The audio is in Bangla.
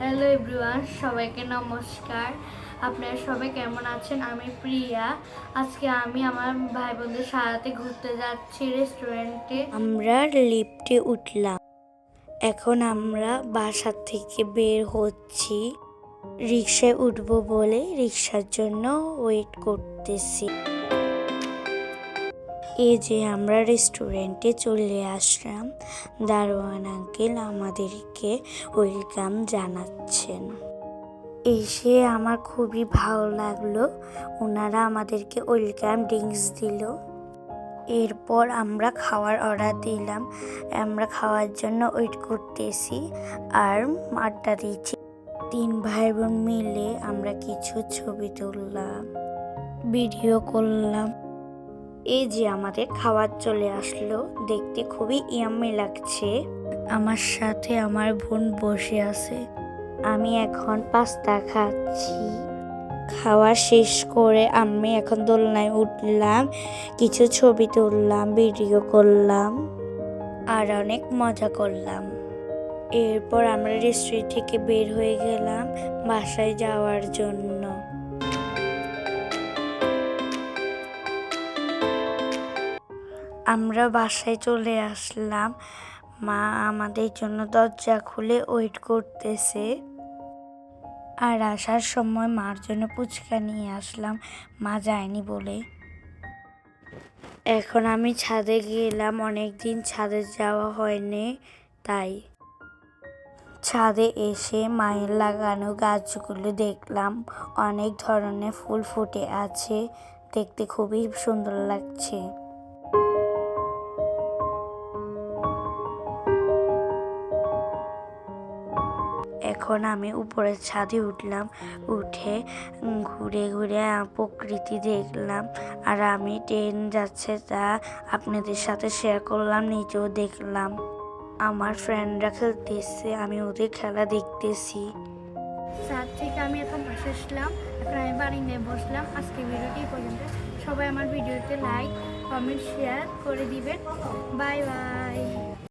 হ্যালো এভরিওয়ান সবাইকে নমস্কার। আপনারা সবাই কেমন আছেন? আমি প্রিয়া। আজকে আমি আমার ভাই বোনদের সাথে ঘুরতে যাচ্ছি রেস্টুরেন্টে আমরা লিফটে উঠলাম। এখন আমরা বাসা থেকে বের হচ্ছি। রিক্সায় উঠবো বলে রিক্সার জন্য ওয়েট করতেছি। এই যে আমরা রেস্টুরেন্টে চলে আসলাম, দারোয়ান আঙ্কেল আমাদেরকে ওয়েলকাম জানাচ্ছেন। এসে আমার খুবই ভালো লাগল, ওনারা আমাদেরকে ওয়েলকাম ড্রিঙ্কস দিল। এরপর আমরা খাওয়ার অর্ডার দিলাম, আমরা খাওয়ার জন্য ওয়েট করতেছি আর আড্ডা দিচ্ছি। তিন ভাই বোন মিলে আমরা কিছু ছবি তুললাম ভিডিও করলাম। এই যে আমাদের খাবার চলে আসলো, দেখতে খুবই ইয়াম্মি লাগছে। আমার সাথে আমার বোন বসে আছে। আমি এখন পাস্তা খাচ্ছি। খাওয়া শেষ করে আমি এখন দোলনায় উঠলাম, কিছু ছবি তুললাম ভিডিও করলাম, আর অনেক মজা করলাম। এরপর আমরা রেস্টুরেন্ট থেকে বের হয়ে গেলাম বাসায় যাওয়ার জন্য। আমরা বাসায় চলে আসলাম। মা আমাদের জন্য দরজা খুলে ওয়েট করতেছে। আর আসার সময় মার জন্য পুচকা নিয়ে আসলাম। মা যায়নি বলে। এখন আমি ছাদে গেলাম অনেক দিন ছাদে যাওয়া হয়নি, তাই। ছাদে এসে মায়ের লাগানো গাছগুলো দেখলাম। অনেক ধরনের ফুল ফুটে আছে, দেখতে খুবই সুন্দর লাগছে। এখন আমি উপরের ছাদে উঠলাম, উঠে ঘুরে ঘুরে প্রকৃতি দেখলাম। আর আমি ট্রেন যাচ্ছে তা আপনাদের সাথে শেয়ার করলাম, নিজেও দেখলাম। আমার ফ্রেন্ডরা খেলতেছে, আমি ওদের খেলা দেখতেছি। ছাদ থেকে আমি এখন বাসে আসলাম, এখন আমি বাড়ি নিয়ে বসলাম। আজকে ভিডিওটি পর্যন্ত। সবাই আমার ভিডিওতে লাইক কমেন্ট শেয়ার করে দিবেন। Bye bye